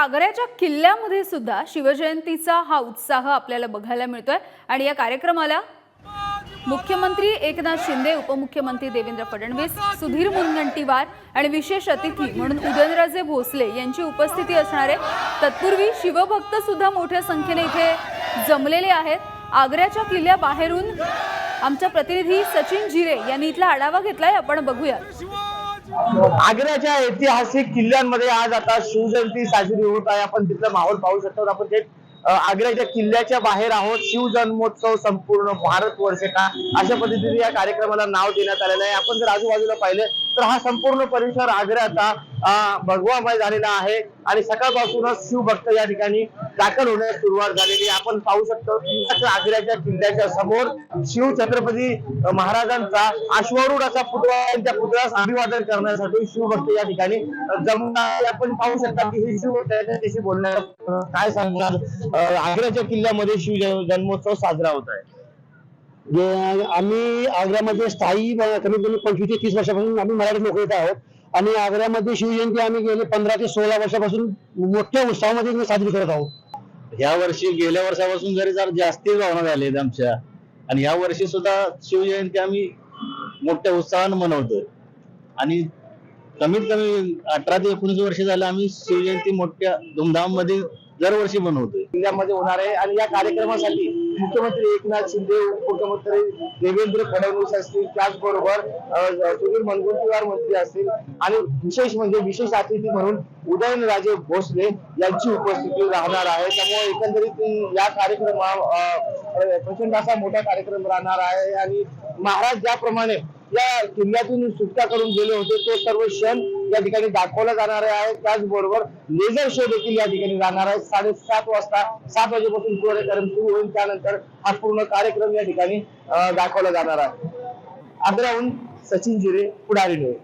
आग्र्याच्या किल्ल्यामध्ये सुद्धा शिवजयंतीचा हा उत्साह आपल्याला बघायला मिळतोय. आणि या कार्यक्रमाला मुख्यमंत्री एकनाथ शिंदे उपमुख्यमंत्री देवेंद्र फडणवीस सुधीर मुनगंटीवार आणि विशेष अतिथी म्हणून उदयनराजे भोसले यांची उपस्थिती असणार आहे. तत्पूर्वी शिवभक्त सुद्धा मोठ्या संख्येने इथे जमलेले आहेत. आग्र्याच्या किल्ल्या बाहेरून आमच्या प्रतिनिधी सचिन जिरे यांनी इथला आढावा घेतलाय. आपण बघूयात आग्र्याच्या ऐतिहासिक किल्ल्यांमध्ये आज आता शिवजयंती साजरी होत आहे. आपण तिथलं माहोल पाहू शकतो. आपण थेट आग्र्याच्या किल्ल्याच्या बाहेर आहोत. शिवजन्मोत्सव संपूर्ण भारत वर्ष का अशा पद्धतीने या कार्यक्रमाला नाव देण्यात आलेलं आहे. आपण जर आजूबाजूला पाहिलं तर हा संपूर्ण परिसर आग्र्याचा भगवामय झालेला आहे. आणि सकाळपासूनच शिवभक्त या ठिकाणी दाखल होण्यास सुरुवात झालेली आपण पाहू शकतो आग्र्याच्या किल्ल्याच्या समोर शिव छत्रपती महाराजांचा अश्वारूढ असा पुतळा त्या पुतळ्यास अभिवादन करण्यासाठी शिवभक्त या ठिकाणी अ, जमून आपण पाहू शकता की हे शिवभक्त त्याच्याशी काय सांगणार? आग्र्याच्या किल्ल्यामध्ये शिव जन्मोत्सव साजरा होत आहे. आम्ही आग्र्यामध्ये स्थायी कमीत कमी पंचवीस ते तीस वर्षापासून आम्ही मराठी नोकरीत आहोत. आणि आग्र्यामध्ये शिवजयंती आम्ही गेले पंधरा ते सोळा वर्षापासून मोठ्या उत्साहामध्ये साजरी करत आहोत. ह्या वर्षी गेल्या वर्षापासून जरी जर जास्ती भावना झाल्या आहेत आमच्या आणि ह्या वर्षी सुद्धा शिवजयंती आम्ही मोठ्या उत्साहानं मनवतो आणि कमीत कमी अठरा ते एकोणीस वर्ष झालं आम्ही शिवजयंती मोठ्या धुमधाममध्ये दरवर्षी बनवतोय. किल्ल्यामध्ये होणार आहे. आणि या कार्यक्रमासाठी मुख्यमंत्री एकनाथ शिंदे उपमुख्यमंत्री देवेंद्र फडणवीस असतील त्याचबरोबर सुधीर मुनगंटीवार मंत्री असतील. आणि विशेष म्हणजे विशेष अतिथी म्हणून उदयनराजे भोसले यांची उपस्थिती राहणार आहे. त्यामुळे एकंदरीत या कार्यक्रमा प्रचंड असा मोठा कार्यक्रम राहणार आहे. आणि महाराज ज्याप्रमाणे या किल्ल्यातून सुटका करून गेले होते तो सर्व क्षण या ठिकाणी दाखवल्या जाणार आहे. त्याचबरोबर लेझर शो देखील या ठिकाणी राहणार आहे. साडेसात वाजता सात वाजेपासून कार्यक्रम सुरू होईल त्यानंतर हा पूर्ण कार्यक्रम या ठिकाणी दाखवला जाणार आहे. आग्राहून सचिन जिरे पुढारी नोय